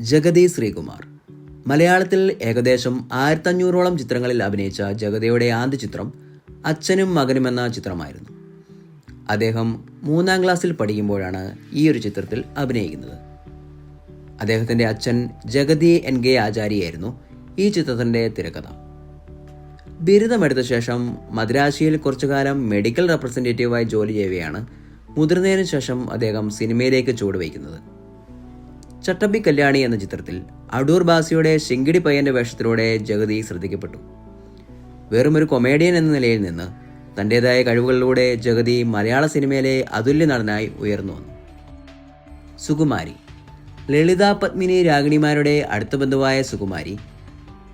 ജഗതി ശ്രീകുമാർ. മലയാളത്തിൽ ഏകദേശം ആയിരത്തഞ്ഞൂറോളം ചിത്രങ്ങളിൽ അഭിനയിച്ച ജഗതിയുടെ ആദ്യ ചിത്രം അച്ഛനും മകനും എന്ന ചിത്രമായിരുന്നു. അദ്ദേഹം മൂന്നാം ക്ലാസ്സിൽ പഠിക്കുമ്പോഴാണ് ഈ ഒരു ചിത്രത്തിൽ അഭിനയിക്കുന്നത്. അദ്ദേഹത്തിന്റെ അച്ഛൻ ജഗതി എൻ കെ ആചാര്യായിരുന്നു ഈ ചിത്രത്തിന്റെ തിരക്കഥ. ബിരുദമെടുത്ത ശേഷം മദ്രാശിയിൽ കുറച്ചു കാലം മെഡിക്കൽ റെപ്രസെന്റേറ്റീവായി ജോലി ചെയ്യുകയാണ് മുതിർന്നതിന് ശേഷം അദ്ദേഹം സിനിമയിലേക്ക് ചുവടുവയ്ക്കുന്നത് ചട്ടമ്പി കല്യാണി എന്ന ചിത്രത്തിൽ അടൂർ ബാസിയുടെ ശിങ്കിടി പയ്യന്റെ വേഷത്തിലൂടെ ജഗതി ശ്രദ്ധിക്കപ്പെട്ടു. വെറുമൊരു കൊമേഡിയൻ എന്ന നിലയിൽ നിന്ന് തന്റെതായ കഴിവുകളിലൂടെ ജഗതി മലയാള സിനിമയിലെ അതുല്യ നടനായി ഉയർന്നു വന്നു. സുകുമാരി ലളിത പത്മിനി രാഗിണിമാരുടെ അടുത്ത ബന്ധുവായ സുകുമാരി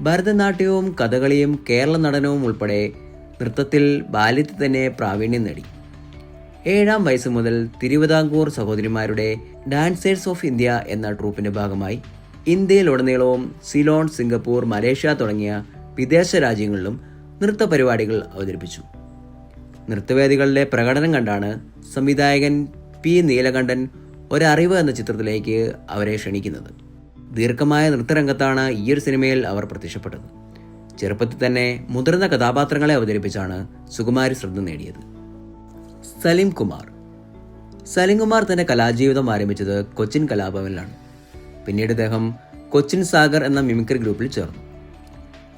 ഭരതനാട്യവും കഥകളിയും കേരള നടനവും ഉൾപ്പെടെ നൃത്തത്തിൽ ബാല്യത്തിൽ തന്നെ പ്രാവീണ്യം നേടി. ഏഴാം വയസ്സ് മുതൽ തിരുവിതാംകൂർ സഹോദരിമാരുടെ ഡാൻസേഴ്സ് ഓഫ് ഇന്ത്യ എന്ന ട്രൂപ്പിന്റെ ഭാഗമായി ഇന്ത്യയിലുടനീളവും സിലോൺ സിംഗപ്പൂർ മലേഷ്യ തുടങ്ങിയ വിദേശ രാജ്യങ്ങളിലും നൃത്ത പരിപാടികൾ അവതരിപ്പിച്ചു. നൃത്തവേദികളിലെ പ്രകടനം കണ്ടാണ് സംവിധായകൻ പി നീലകണ്ഠൻ ഒരറിവ് എന്ന ചിത്രത്തിലേക്ക് അവരെ ക്ഷണിക്കുന്നത്. ദീർഘമായ നൃത്തരംഗത്താണ് ഈ ഒരു സിനിമയിൽ അവർ പ്രത്യക്ഷപ്പെട്ടത്. ചെറുപ്പത്തിൽ തന്നെ മുതിർന്ന കഥാപാത്രങ്ങളെ അവതരിപ്പിച്ചാണ് സുകുമാരി ശ്രദ്ധ നേടിയത്. സലിം കുമാർ സലീം കുമാർ തന്റെ കലാജീവിതം ആരംഭിച്ചത് കൊച്ചിൻ കലാഭവനിലാണ്. പിന്നീട് അദ്ദേഹം കൊച്ചിൻ സാഗർ എന്ന മിമിക്രി ഗ്രൂപ്പിൽ ചേർന്നു.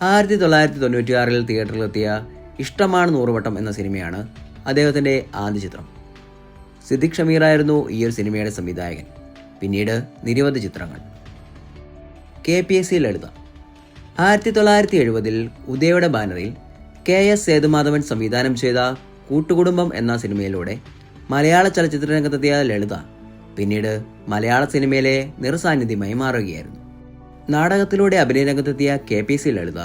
ആയിരത്തി തൊള്ളായിരത്തി തൊണ്ണൂറ്റിയാറിൽ തിയേറ്ററിലെത്തിയ ഇഷ്ടമാണ് നൂറുവട്ടം എന്ന സിനിമയാണ് അദ്ദേഹത്തിന്റെ ആദ്യ ചിത്രം. സിദ്ദിഖ് ഷമീറായിരുന്നു ഈ ഒരു സിനിമയുടെ സംവിധായകൻ. പിന്നീട് നിരവധി ചിത്രങ്ങൾ. K P S C Lalitha. ആയിരത്തി തൊള്ളായിരത്തി എഴുപതിൽ ഉദയയുടെ ബാനറിൽ കെ എസ് സേതുമാധവൻ സംവിധാനം ചെയ്ത കൂട്ടുകുടുംബം എന്ന സിനിമയിലൂടെ മലയാള ചലച്ചിത്ര രംഗത്തെത്തിയ ലളിത പിന്നീട് മലയാള സിനിമയിലെ നിറസാന്നിധ്യമായി മാറുകയായിരുന്നു. നാടകത്തിലൂടെ അഭിനയ രംഗത്തെത്തിയ കെ പി സി ലളിത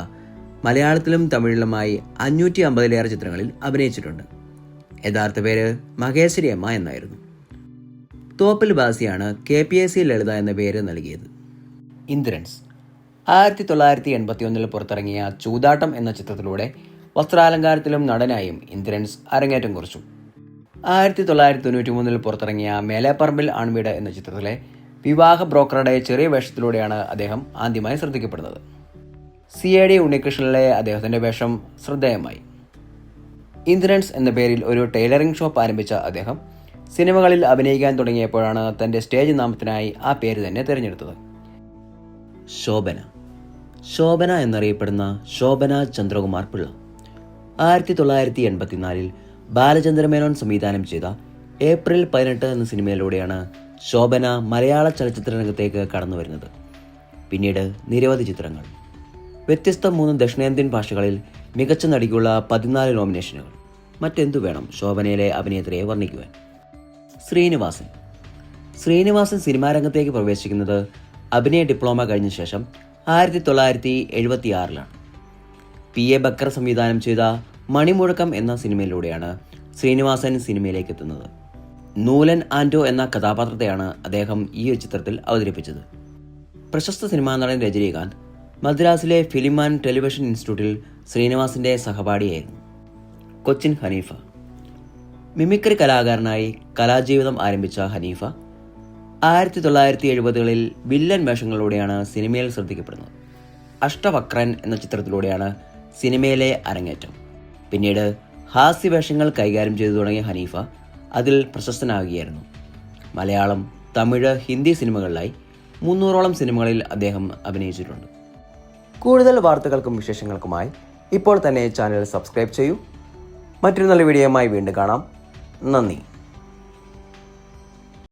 മലയാളത്തിലും തമിഴിലുമായി അഞ്ഞൂറ്റി അമ്പതിലേറെ ചിത്രങ്ങളിൽ അഭിനയിച്ചിട്ടുണ്ട്. യഥാർത്ഥ പേര് മഹേശ്വരി അമ്മ എന്നായിരുന്നു. Thoppil ബാസിയാണ് K P S C Lalitha എന്ന പേര് നൽകിയത്. ഇന്ദ്രൻസ് ആയിരത്തി തൊള്ളായിരത്തി എൺപത്തി ഒന്നിൽ പുറത്തിറങ്ങിയ ചൂതാട്ടം എന്ന ചിത്രത്തിലൂടെ വസ്ത്രാലങ്കാരത്തിലും നടനായും ഇന്ദ്രൻസ് അരങ്ങേറ്റം കുറിച്ചു. ആയിരത്തി തൊള്ളായിരത്തി തൊണ്ണൂറ്റി മൂന്നിൽ പുറത്തിറങ്ങിയ മേലേപ്പറമ്പിൽ ആൺവീട് എന്ന ചിത്രത്തിലെ വിവാഹ ബ്രോക്കറുടെ ചെറിയ വേഷത്തിലൂടെയാണ് അദ്ദേഹം ആദ്യമായി ശ്രദ്ധിക്കപ്പെടുന്നത്. സി എ ഡി ഉണ്ണികൃഷ്ണനിലെ അദ്ദേഹത്തിന്റെ വേഷം ശ്രദ്ധേയമായി. ഇന്ദ്രൻസ് എന്ന പേരിൽ ഒരു ടൈലറിംഗ് ഷോപ്പ് ആരംഭിച്ച അദ്ദേഹം സിനിമകളിൽ അഭിനയിക്കാൻ തുടങ്ങിയപ്പോഴാണ് തന്റെ സ്റ്റേജ് നാമത്തിനായി ആ പേര് തന്നെ തിരഞ്ഞെടുത്തത്. ശോഭന. ശോഭന എന്നറിയപ്പെടുന്ന ശോഭന ചന്ദ്രകുമാർ പിള്ള. ആയിരത്തി തൊള്ളായിരത്തി എൺപത്തിനാലിൽ ബാലചന്ദ്ര മേനോൻ സംവിധാനം ചെയ്ത ഏപ്രിൽ പതിനെട്ട് എന്ന സിനിമയിലൂടെയാണ് ശോഭന മലയാള ചലച്ചിത്ര രംഗത്തേക്ക് കടന്നു വരുന്നത്. പിന്നീട് നിരവധി ചിത്രങ്ങൾ. വ്യത്യസ്ത മൂന്ന് ദക്ഷിണേന്ത്യൻ ഭാഷകളിൽ മികച്ച നടിക്കുള്ള പതിനാല് നോമിനേഷനുകൾ. മറ്റെന്തു വേണം ശോഭനയിലെ അഭിനേത്രിയെ വർണിക്കുവാൻ? ശ്രീനിവാസൻ. ശ്രീനിവാസൻ സിനിമാ രംഗത്തേക്ക് പ്രവേശിക്കുന്നത് അഭിനയ ഡിപ്ലോമ കഴിഞ്ഞ ശേഷം ആയിരത്തി തൊള്ളായിരത്തി എഴുപത്തി ആറിലാണ് പി എ ബക്കർ സംവിധാനം ചെയ്ത മണിമുഴക്കം എന്ന സിനിമയിലൂടെയാണ് ശ്രീനിവാസൻ സിനിമയിലേക്ക് എത്തുന്നത് നൂലൻ ആൻഡോ എന്ന കഥാപാത്രത്തെയാണ് അദ്ദേഹം ഈ ചിത്രത്തിൽ അവതരിപ്പിച്ചത്. പ്രശസ്ത സിനിമാ നടൻ രജനീകാന്ത് മദ്രാസിലെ ഫിലിം ആൻഡ് ടെലിവിഷൻ ഇൻസ്റ്റിറ്റ്യൂട്ടിൽ ശ്രീനിവാസിന്റെ സഹപാഠിയായിരുന്നു. കൊച്ചിൻ ഹനീഫ. മിമിക്രി കലാകാരനായി കലാജീവിതം ആരംഭിച്ച ഹനീഫ ആയിരത്തി തൊള്ളായിരത്തി എഴുപതുകളിൽ വില്ലൻ വേഷങ്ങളിലൂടെയാണ് സിനിമയിൽ ശ്രദ്ധിക്കപ്പെടുന്നത്. അഷ്ടവക്രൻ എന്ന ചിത്രത്തിലൂടെയാണ് സിനിമയിലെ അരങ്ങേറ്റം. പിന്നീട് ഹാസ്യവേഷങ്ങൾ കൈകാര്യം ചെയ്തു തുടങ്ങിയ ഹനീഫ അതിൽ പ്രശസ്തനാകുകയായിരുന്നു. മലയാളം തമിഴ് ഹിന്ദി സിനിമകളിലായി മുന്നൂറോളം സിനിമകളിൽ അദ്ദേഹം അഭിനയിച്ചിട്ടുണ്ട്. കൂടുതൽ വാർത്തകൾക്കും വിശേഷങ്ങൾക്കുമായി ഇപ്പോൾ തന്നെ ചാനൽ സബ്സ്ക്രൈബ് ചെയ്യൂ. മറ്റൊരു നല്ല വീഡിയോയുമായി വീണ്ടും കാണാം. നന്ദി.